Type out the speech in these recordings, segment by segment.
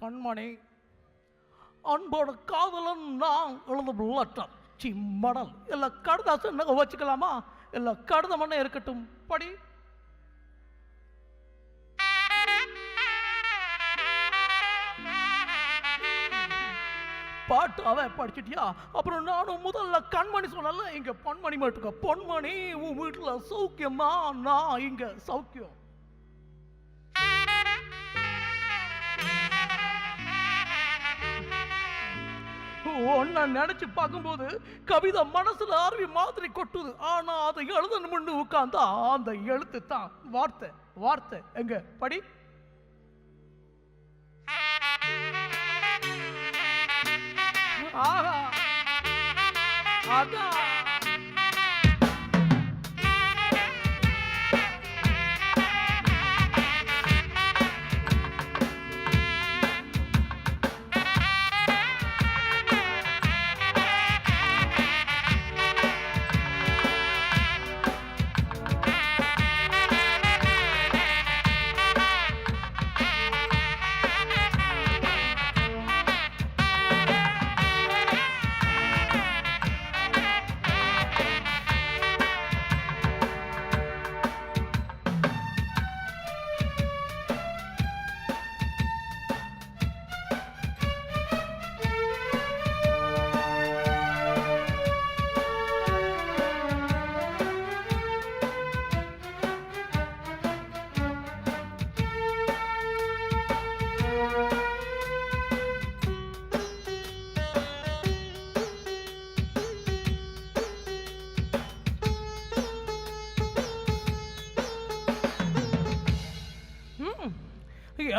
கண்மணி அன்போட காதலன் நான் எழுதும் லெட்டர் சி மடல் இல்லை கடுதாசு என்ன வச்சுக்கலாமா இல்லை கடுதமண்ணே இருக்கட்டும்? படி. பாட்டு அவன் படிச்சிட்டியா? அப்புறம் நானும் முதல்ல கண்மணி சொன்னல இங்க பொன்மணி மட்டுக்க பொன்மணி உன் வீட்டில் சௌக்கியமா? நான் இங்க சௌக்கியம். ஒன்ன நினைச்சு பார்க்கும்போது கவிதை மனசுல அருவி மாதிரி கொட்டுது. ஆனா அதை எழுதணும்னு உட்கார்ந்தா அந்த எழுத்து தான் வார்த்தை வார்த்தை. எங்க? படி. ஆஹா. அதான்.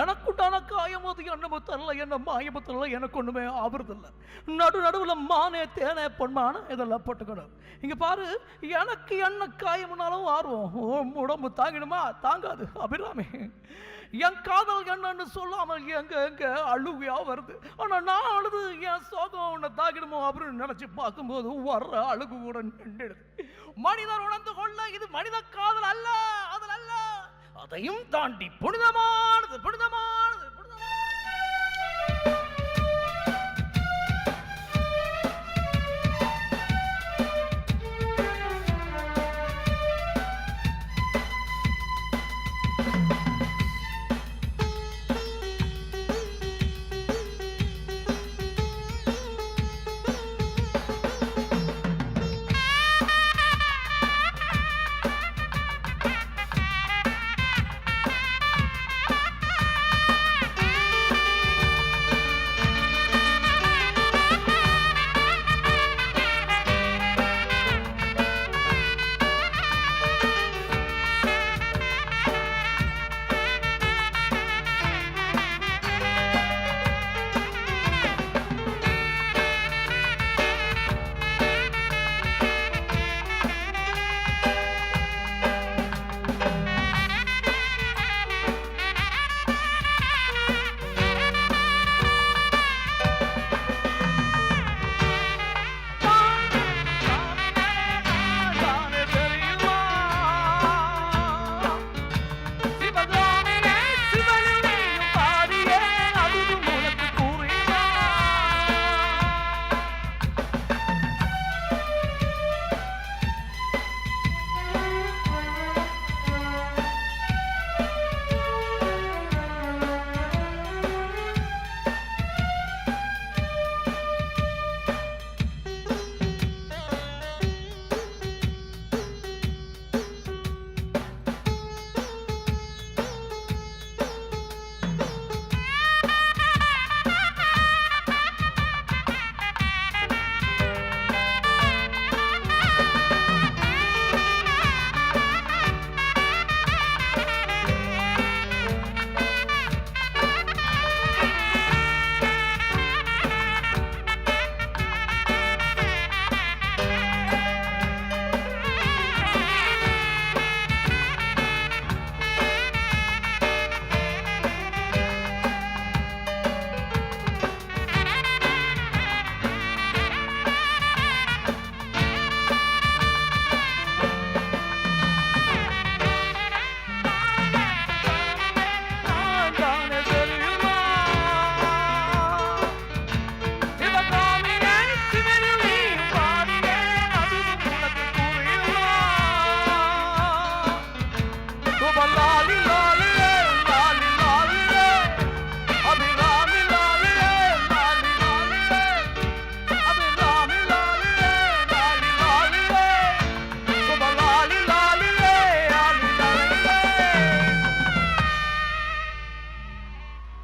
எனக்குண்டான காயம் அது என்னமோ தரல என்ன மாயமோ தரல எனக்கு ஒன்றுமே ஆபுறதில்லை நடு நடுவில் மானே தேனே பொன்மான இதெல்லாம் போட்டுக்கணும். இங்கே பாரு எனக்கு என்ன காயம்னாலும் ஆர்வம். உடம்பு தாங்கிடுமா? தாங்காது அபிராமி. என் காதல் என்னன்னு சொல்லாமல் எங்க எங்க அழுகையா வருது. ஆனால் நான் அழுது என் சோகம் உன்னை தாக்கிடுமோ அப்படின்னு நினச்சி பார்க்கும்போது வர்ற அழுகு கூட நின்றுடுது. மனிதர் உணர்ந்து கொள்ள இது மனித காதல் அல்ல. அதையும் தாண்டி புனிதமானது புனிதமான